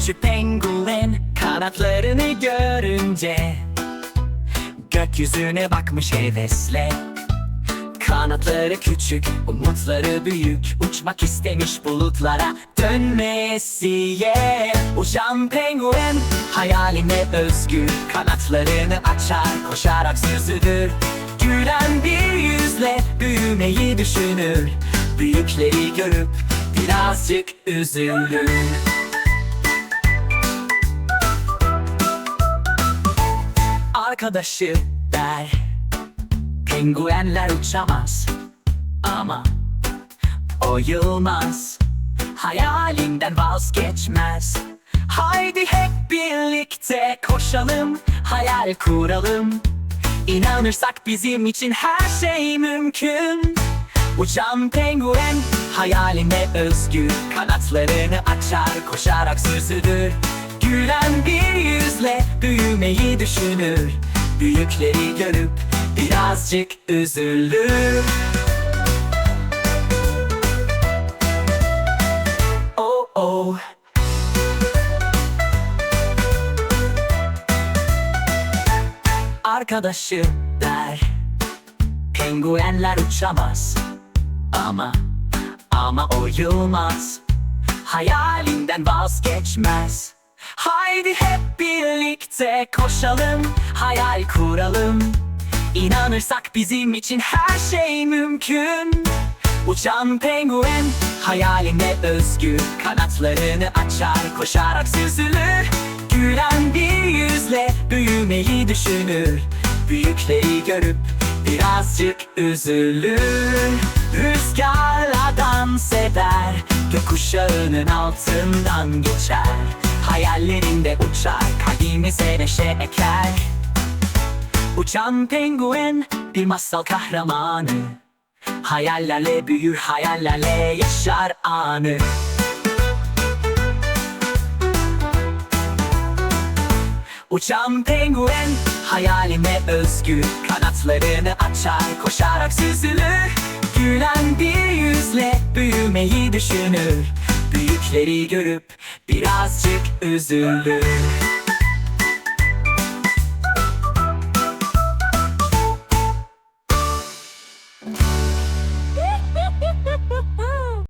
Küçük penguen kanatlarını görünce Gökyüzüne bakmış hevesle. Kanatları küçük, umutları büyük Uçmak istemiş bulutlara dönmesiye. Uçan penguen hayaline özgür Kanatlarını açar, koşarak süzülür. Gülen bir yüzle büyümeyi düşünür Büyükleri görüp birazcık üzülür Arkadaşı der. Penguenler uçamaz ama o yılmaz Hayalinden vazgeçmez. Haydi hep birlikte koşalım Hayal kuralım. İnanırsak bizim için her şey mümkün. Uçan penguen hayaline özgür Kanatlarını açar koşarak süzülür. Gülen bir yüzle büyümeyi düşünür Büyükleri görüp birazcık üzülür. Oh oh. Arkadaşı der Penguenler uçamaz. Ama ama o yılmaz. Hayalinden vazgeçmez Haydi hep birlikte koşalım Hayal kuralım. İnanırsak bizim için her şey mümkün. Uçan penguen hayaline özgür Kanatlarını açar koşarak süzülür. Gülen bir yüzle büyümeyi düşünür. Büyükleri görüp birazcık üzülür. Rüzgarla dans eder Gökkuşağının altından geçer Hayallerinde uçar Kalbimize neşe eker. Uçan penguen bir masal kahramanı. Hayallerle büyür hayallerle yaşar anı. Uçan penguen hayaline özgür Kanatlarını açar koşarak süzülür. Gülen bir yüzle büyümeyi düşünür Büyükleri görüp birazcık üzülür